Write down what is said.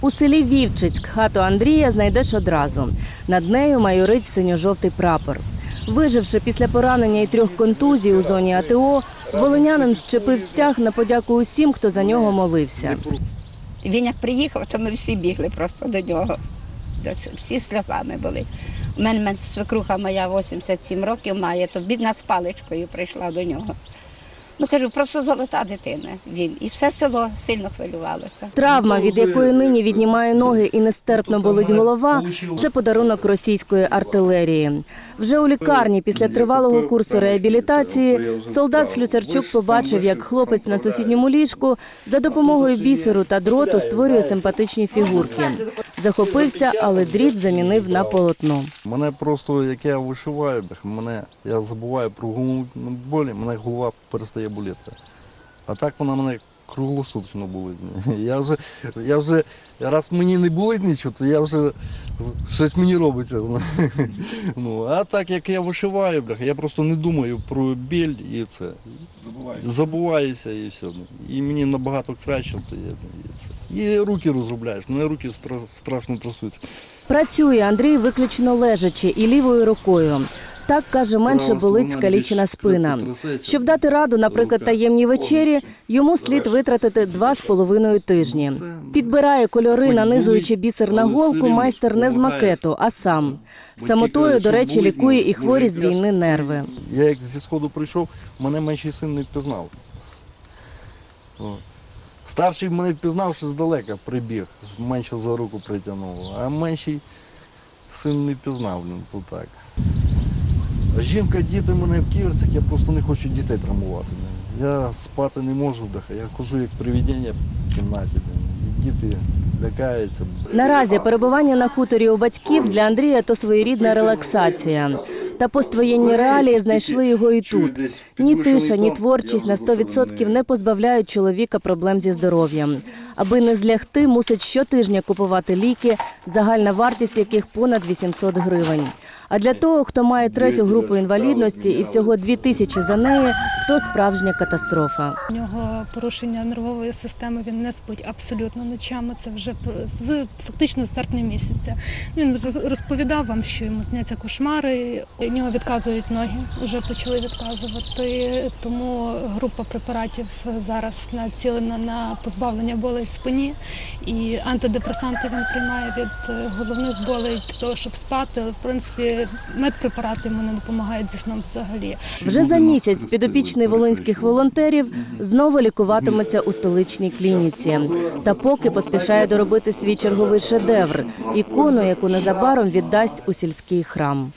У селі Вівчицьк хату Андрія знайдеш одразу. Над нею майорить синьо-жовтий прапор. Виживши після поранення і трьох контузій у зоні АТО, волинянин вчепив стяг на подяку усім, хто за нього молився. Він як приїхав, то ми всі бігли просто до нього. Всі сльозами були. У мене, свекруха моя 87 років має, то бідна з паличкою прийшла до нього. Ну кажу, просто золота дитина він. І все село сильно хвилювалося. Травма, від якої нині віднімає ноги і нестерпно болить голова, це подарунок російської артилерії. Вже у лікарні після тривалого курсу реабілітації солдат Слюсарчук побачив, як хлопець на сусідньому ліжку за допомогою бісеру та дроту створює симпатичні фігурки. Захопився, але дріт замінив на полотно. Мене просто, як я вишиваю, мене, я забуваю про головну болі, мене голова перестає боліти. А так вона мене круглосуточно болить. Я вже, я вже, раз мені не болить нічого, то я вже щось мені робиться. Ну, а так як я вишиваю, бляха, я просто не думаю про біль і це. Забуваюся і все. І мені набагато краще стає. І, це. і руки розробляєш, мене руки стра- страшно трясуться. Працює Андрій виключно лежачи і лівою рукою. Так каже, менше болить скалічена спина. Щоб дати раду, наприклад, таємній вечері, йому слід витратити два з половиною тижні. Підбирає кольори, нанизуючи бісер на голку, майстер не з макету, а сам. Самотою, до речі, лікує і хворі з війни нерви. Я як зі сходу прийшов, мене менший син не впізнав. Старший мене впізнав, що здалека прибіг, з меншого за руку притягнув, а менший син не впізнав, ну, то так. А Жінка, діти мене в ківерцях, я просто не хочу дітей травмувати. Я спати не можу, бляха, я хожу як привидіння в кімнаті. Діти лякаються. Наразі перебування на хуторі у батьків для Андрія то своєрідна релаксація. Та поствоєнні реалії знайшли його і тут. Ні тиша, ні творчість на 100% не позбавляють чоловіка проблем зі здоров'ям. Аби не злягти, мусить щотижня купувати ліки, загальна вартість яких понад 800 гривень. А для того, хто має третю групу інвалідності і всього 2 тисячі за неї, то справжня катастрофа. У нього порушення нервової системи, він не спить абсолютно ночами. Це вже з фактично з серпня місяця. Він роз- розповідав вам, що йому сняться кошмари. У нього відказують ноги, вже почали відказувати. Тому група препаратів зараз націлена на позбавлення болей в спині. І антидепресанти він приймає від е, головних болей для того, щоб спати. В принципі медпрепарати йому не допомагають зі сном взагалі. Вже за місяць підопічний волинських волонтерів знову лікуватиметься у столичній клініці. Та поки поспішає доробити свій черговий шедевр ікону, яку незабаром віддасть у сільський храм.